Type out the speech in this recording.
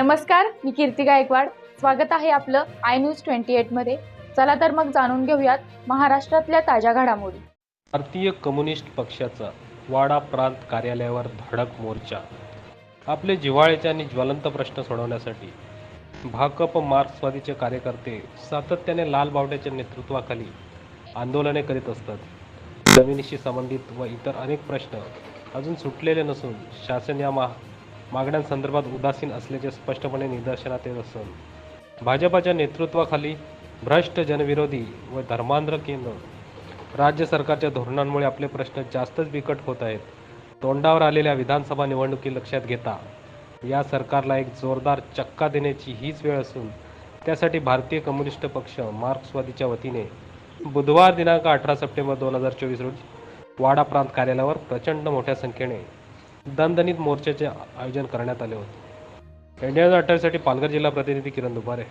नमस्कार मी कीर्ती गायकवाड. स्वागत आहे आपलं आय न्यूज ट्वेंटी एटमध्ये चला तर मग जाणून घेऊयात महाराष्ट्रातल्या ताज्या घडामोडी. भारतीय कम्युनिस्ट पक्षाचा वाडा प्रांत कार्यालयावर धडक मोर्चा. आपले जिव्हाळ्याचे आणि ज्वलंत प्रश्न सोडवण्यासाठी भाकप मार्क्सवादीचे कार्यकर्ते सातत्याने लाल बावट्याच्या नेतृत्वाखाली आंदोलने करीत असतात. जमिनीशी संबंधित व इतर अनेक प्रश्न अजून सुटलेले नसून शासन या महा मागण्यांसंदर्भात उदासीन असल्याचे स्पष्टपणे निदर्शनात येत असून भाजपाच्या नेतृत्वाखाली भ्रष्ट जनविरोधी व धर्मांध्र केंद्र राज्य सरकारच्या धोरणांमुळे आपले प्रश्न जास्तच बिकट होत आहेत. तोंडावर आलेल्या विधानसभा निवडणुकी लक्षात घेता या सरकारला एक जोरदार चक्का देण्याची हीच वेळ असून त्यासाठी भारतीय कम्युनिस्ट पक्ष मार्क्सवादीच्या वतीने बुधवार दिनांक अठरा सप्टेंबर दोन हजार चोवीस रोजी वाडा प्रांत कार्यालयावर प्रचंड मोठ्या संख्येने दणदणीत मोर्चाचे आयोजन करण्यात आले होते. इंडिया अठ्ठावीससाठी पालघर जिल्हा प्रतिनिधी किरण दुपारे